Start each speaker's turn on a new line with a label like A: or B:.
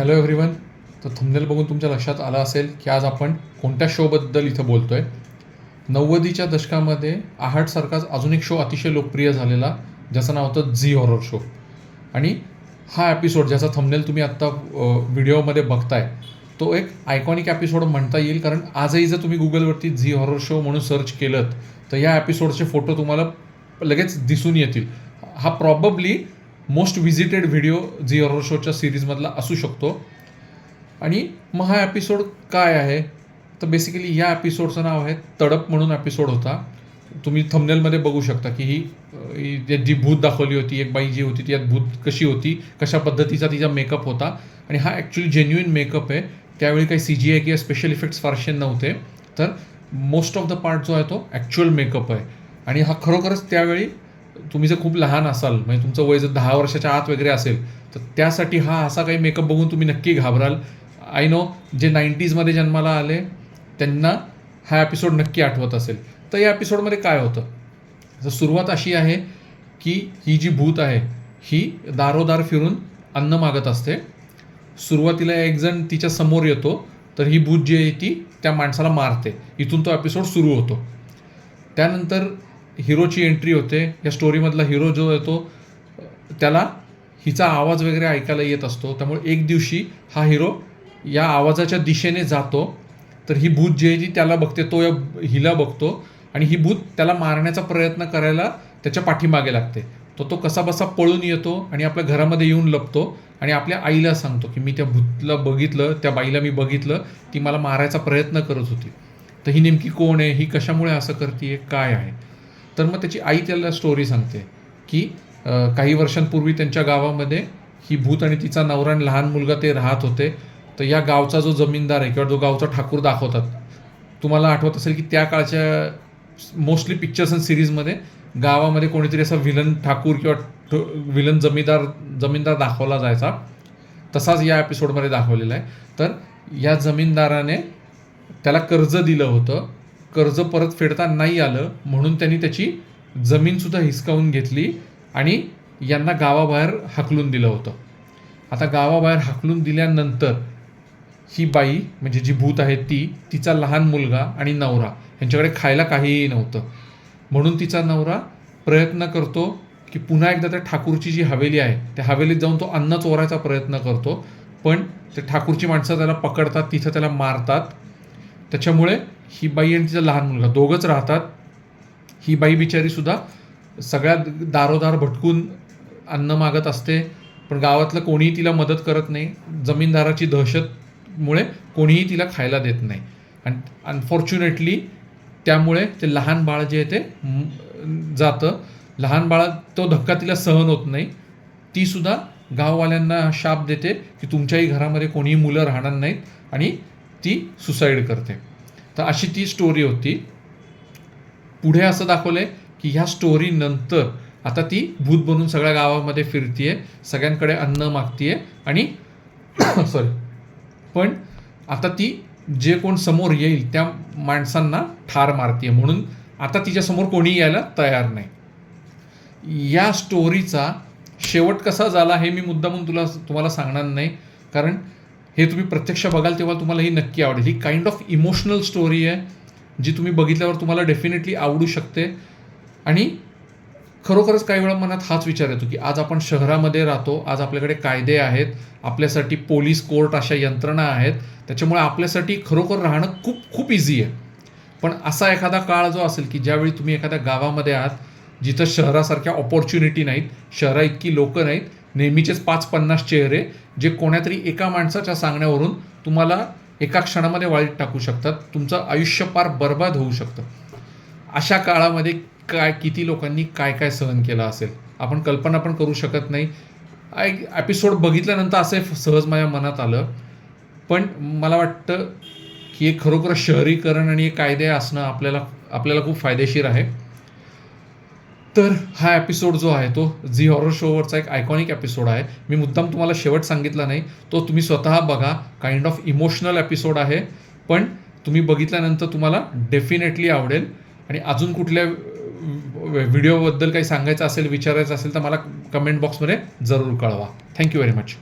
A: Hello everyone तर thumbnail बघून तुमच्या लक्षात आलं असेल की आज आपण कोणत्या शोबद्दल इथं बोलतो आहे नव्वदीच्या दशकामध्ये आहाटसारखाच अजून एक शो अतिशय लोकप्रिय झालेला ज्याचं नाव होतं झी हॉरर शो आणि हा एपिसोड ज्याचा थंबनेल तुम्ही आत्ता व्हिडिओमध्ये बघताय तो एक आयकॉनिक एपिसोड म्हणता येईल. कारण आजही जर तुम्ही गुगलवरती झी हॉरर शो म्हणून सर्च केलं तर या एपिसोडचे फोटो तुम्हाला लगेच दिसून येतील. हा probably most visited video Zee horror शोच्या सिरीजमधला असू शकतो. आणि मग हा एपिसोड काय आहे? तर बेसिकली या एपिसोडचं नाव आहे तडप म्हणून एपिसोड होता. तुम्ही थंबनेलमध्ये बघू शकता की ही जी- जी भूत दाखवली होती एक बाई जी होती ती यात भूत कशी होती कशा पद्धतीचा तिचा मेकअप होता. आणि हा ॲक्च्युली जेन्युइन मेकअप आहे. त्यावेळी काही सी जी आय किंवा स्पेशल इफेक्ट्स फारसे नव्हते. तर मोस्ट ऑफ द पार्ट जो आहे तो ॲक्च्युअल मेकअप आहे. आणि हा खरोखरच त्यावेळी तुम्ही जर खूप लहान असाल म्हणजे तुमचं वय जर दहा वर्षाच्या आत वगैरे असेल तर त्यासाठी हा असा काही मेकअप बघून तुम्ही नक्की घाबराल. आय नो जे नाईन्टीजमध्ये जन्माला आले त्यांना हा एपिसोड नक्की आठवत असेल. तर या एपिसोडमध्ये काय होतं? तर सुरुवात अशी आहे की ही जी भूत आहे ही दारोदार फिरून अन्न मागत असते. सुरुवातीला एकजण तिच्या समोर येतो तर ही भूत जी आहे ती त्या माणसाला मारते. इथून तो एपिसोड सुरू होतो. त्यानंतर हिरोची एंट्री होते. या स्टोरीमधला हिरो जो येतो त्याला हिचा आवाज वगैरे ऐकायला येत असतो. त्यामुळे एक दिवशी हा हिरो या आवाजाच्या दिशेने जातो. तर ही भूत जी आहे जी त्याला बघते तो या हिला बघतो आणि ही भूत त्याला मारण्याचा प्रयत्न करायला त्याच्या पाठीमागे लागते. तो तो कसा बसा पळून येतो आणि आपल्या घरामध्ये येऊन लपतो आणि आपल्या आईला सांगतो की मी त्या भूतला बघितलं त्या बाईला मी बघितलं ती मला मारायचा प्रयत्न करत होती. तर ही नेमकी कोण आहे? ही कशामुळे असं करते काय आहे? तर मग त्याची आई त्याला स्टोरी सांगते की काही वर्षांपूर्वी त्यांच्या गावामध्ये ही भूत आणि तिचा नवरा आणि लहान मुलगा ते राहत होते. तर या गावचा जो जमीनदार आहे किंवा जो गावचा ठाकूर दाखवतात तुम्हाला आठवत असेल की त्या काळच्या मोस्टली पिक्चर्स अँड सिरीजमध्ये गावामध्ये कोणीतरी असा विलन ठाकूर किंवा विलन जमीनदार जमीनदार दाखवला जायचा. तसाच या एपिसोडमध्ये दाखवलेला आहे. तर या जमीनदाराने त्याला कर्ज दिलं होतं. कर्ज परत फेडता नाही आलं म्हणून त्यांनी त्याची जमीनसुद्धा हिसकावून घेतली आणि यांना गावाबाहेर हाकलून दिलं होतं. आता गावाबाहेर हाकलून दिल्यानंतर ही बाई म्हणजे जी भूत आहे ती तिचा लहान मुलगा आणि नवरा यांच्याकडे खायला काहीही नव्हतं. म्हणून तिचा नवरा प्रयत्न करतो की पुन्हा एकदा त्या ठाकूरची जी हवेली आहे त्या हवेलीत जाऊन तो अन्न चोरायचा प्रयत्न करतो. पण ते ठाकूरची माणसं त्याला पकडतात तिथं त्याला मारतात. त्याच्यामुळे ही बाई आणि तिचा लहान मुलगा दोघंच राहतात. ही बाई बिचारीसुद्धा सगळ्यात दारोदार भटकून अन्न मागत असते. पण गावातलं कोणीही तिला मदत करत नाही. जमीनदाराची दहशतमुळे कोणीही तिला खायला देत नाही. आणि अनफॉर्च्युनेटली त्यामुळे ते लहान बाळ जे आहे ते जातं. लहान बाळा तो धक्का तिला सहन होत नाही. तीसुद्धा गाववाल्यांना शाप देते की तुमच्याही घरामध्ये कोणीही मुलं राहणार नाहीत आणि ती सुसाईड करते. तर अशी ती स्टोरी होती. पुढे असं दाखवलंय की ह्या स्टोरी नंतर आता ती भूत बनून सगळ्या गावामध्ये फिरतीये सगळ्यांकडे अन्न मागतीये आणि सॉरी पण आता ती जे कोण समोर येईल त्या माणसांना ठार मारतीये म्हणून आता तिच्यासमोर कोणी यायला तयार नाही. या स्टोरीचा शेवट कसा झाला हे मी मुद्दा म्हणून तुला तुम्हाला सांगणार नाही. कारण हे तुम्ही प्रत्यक्ष बघाल तेव्हा तुम्हाला ही नक्की आवडेल. ही काइंड ऑफ इमोशनल स्टोरी आहे जी तुम्ही बघितल्यावर तुम्हाला डेफिनेटली आवडू शकते. आणि खरोखरच काही वेळा मनात हाच विचार येतो की आज आपण शहरामध्ये राहतो आज आपल्याकडे कायदे आहेत आपल्यासाठी पोलीस कोर्ट अशा यंत्रणा आहेत त्याच्यामुळे आपल्यासाठी खरोखर राहणं खूप खूप इझी आहे. पण असा एखादा काळ जो असेल की ज्यावेळी तुम्ही एखाद्या गावामध्ये आहात जिथं शहरासारख्या ऑपॉर्च्युनिटी नाहीत शहरा इतकी लोकं नाहीत नेहमीचेच पाच पन्नास चेहरे जे कोणातरी एका माणसाच्या सांगण्यावरून तुम्हाला एका क्षणामध्ये वाईट टाकू शकतात. तुमचं आयुष्य पार बर्बाद होऊ शकतं. अशा काळामध्ये काय किती लोकांनी काय काय सहन केलं असेल? आपण कल्पना पण करू शकत नाही. एक एपिसोड बघितल्यानंतर असे सहज माझ्या मनात आलं. पण मला वाटतं की हे खरोखर शहरीकरण आणि कायदे असणं आपल्याला आपल्याला खूप फायदेशीर आहे. तर हा एपिसोड जो आहे तो झी हॉरर शोवरचा एक आयकॉनिक एपिसोड आहे. मी मुद्दाम तुम्हाला शेवट सांगितला नाही. तो तुम्ही स्वतः बघा. काइंड ऑफ इमोशनल एपिसोड आहे. पण तुम्ही बघितल्यानंतर तुम्हाला डेफिनेटली आवडेल. आणि अजून कुठल्या व्हिडिओबद्दल काही सांगायचं असेल विचारायचं असेल तर मला कमेंट बॉक्समध्ये जरूर कळवा. Thank you very much